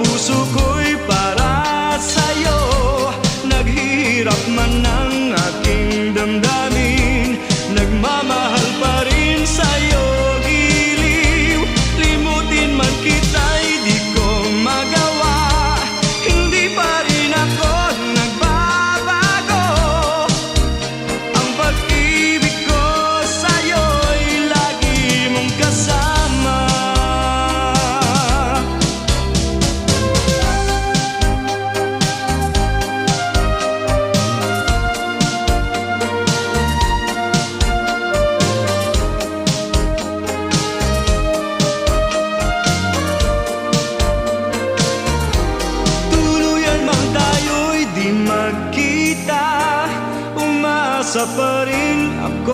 puso ko'y parang suffering.